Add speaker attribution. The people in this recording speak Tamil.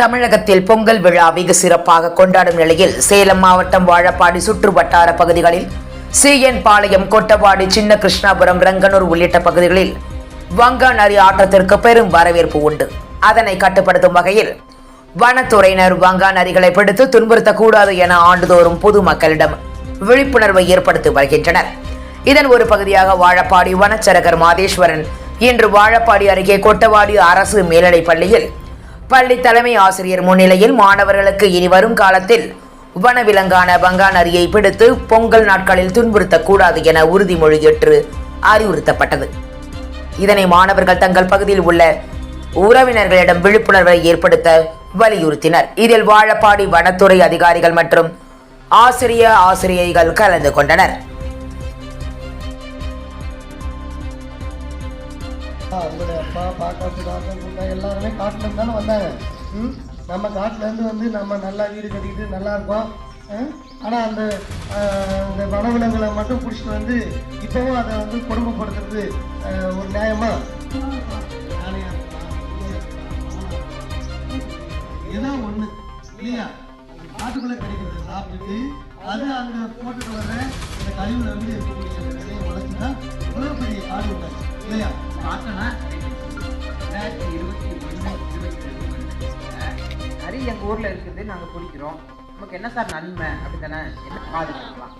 Speaker 1: தமிழகத்தில் பொங்கல் விழா வெகு சிறப்பாக கொண்டாடும் நிலையில் சேலம் மாவட்டம் வாழப்பாடி சுற்று வட்டார பகுதிகளில் சிஎன் பாளையம் கொட்டவாடி சின்ன கிருஷ்ணாபுரம் ரங்கனூர் உள்ளிட்ட பகுதிகளில் வங்கா நரி ஆட்டத்திற்கு பெரும் வரவேற்பு உண்டு. அதனை கட்டுப்படுத்தும் வகையில் வனத்துறையினர் வங்கா நரிகளை பிடித்து துன்புறுத்தக்கூடாது என ஆண்டுதோறும் பொதுமக்களிடம் விழிப்புணர்வை ஏற்படுத்தி வருகின்றனர். இதன் ஒரு பகுதியாக வாழப்பாடி வனச்சரகர் மாதேஸ்வரன் இன்று வாழப்பாடி அருகே கொட்டவாடி அரசு மேல்நிலைப் பள்ளியில் பள்ளி தலைமை ஆசிரியர் முன்னிலையில் மாணவர்களுக்கு இனி வரும் காலத்தில் வனவிலங்கான பங்கா நரியை பிடித்து பொங்கல் நாட்களில் துன்புறுத்தக்கூடாது என உறுதிமொழி ஏற்று அறிவுறுத்தப்பட்டது. இதனை மாணவர்கள் தங்கள் பகுதியில் உள்ள உறவினர்களிடம் விழிப்புணர்வை ஏற்படுத்த வலியுறுத்தினர். இதில் வாழப்பாடி வனத்துறை அதிகாரிகள் மற்றும் ஆசிரிய ஆசிரியைகள் கலந்து கொண்டனர்.
Speaker 2: அவங்களுடைய அப்பா பாட்டாப்பு தாத்தா கூட்டா எல்லாருமே காட்டுல இருந்து தானே வந்தாங்க. ம்? நம்ம காட்டுல இருந்து வந்து நம்ம நல்லா வீடு கட்டிக்கிட்டு நல்லா இருக்கோம். ஆனால் அந்த இந்த வனவிலங்குகளை மட்டும் பிடிச்சிட்டு வந்து இப்பவும் அதை வந்து கொடுமைப்படுத்துறது ஒரு நியாயமா? யானையா ஏதோ ஒண்ணு இல்லையா? காட்டுக்குள்ள கிடைக்கிறது சாப்பிட்டுட்டு அது அங்க போட்டுட்டு வர்ற இந்த கழிவுல வந்து இருக்கக்கூடிய அந்த விதையை இவ்வளவு பெரிய காடு இல்லையா?
Speaker 3: பார்த்தோன்னா ரெண்டாயிரத்தி இருபத்தி ஒன்று இருபத்தி ரெண்டு நிறைய எங்கள் ஊரில் இருக்குது நாங்கள் பிடிக்கிறோம் நமக்கு என்ன சார் நன்மை? அப்படி தானே என்ன பாதுகாக்கலாம்